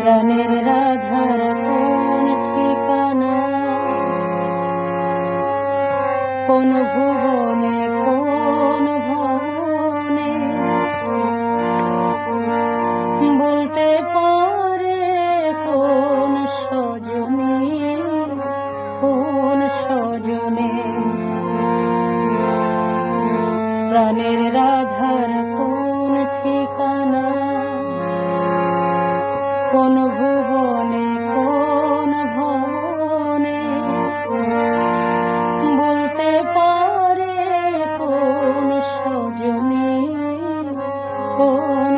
প্রাণের রাধার কোন ঠিকানা? কোন ভুবনে, কোন ভবনে? বলতে পারে কোন সজনে কোন সজনে? প্রাণের রাধার কোন ভুবনে কোন ভবনে? বলতে পারে কোন সজনে কোন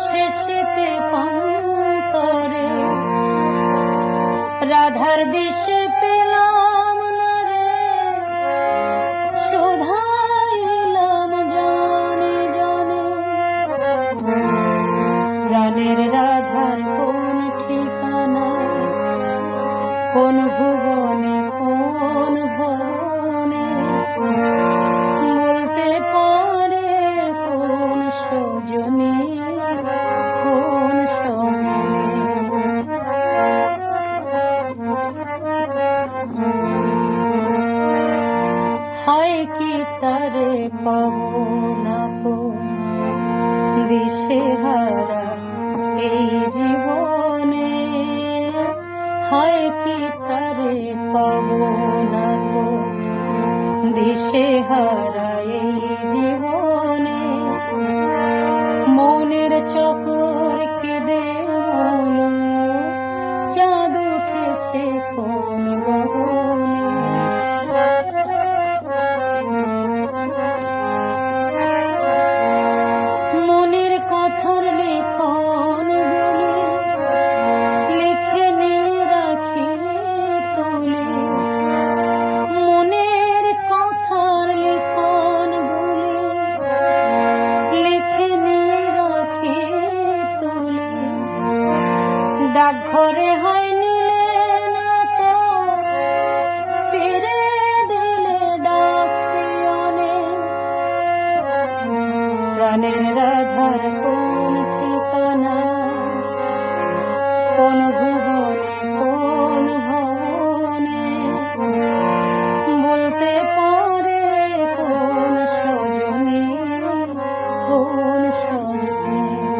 শেষেতে পান্তরে রাধার দিশে হয় কি তারে পাবো না কো দিশে হারা এই জীবনে হয় কি তারে পাবো না কো দিশে হারা এই জীবনে মনের চকর ঘরে হয় নিলে না তো ফিরে দিলে ডাক পিয়নে। প্রাণের রাধার কোন ঠিকানা? কোন ভুবনে, কোন ভবনে? বলতে পারে কোন সজনে কোন সজনে?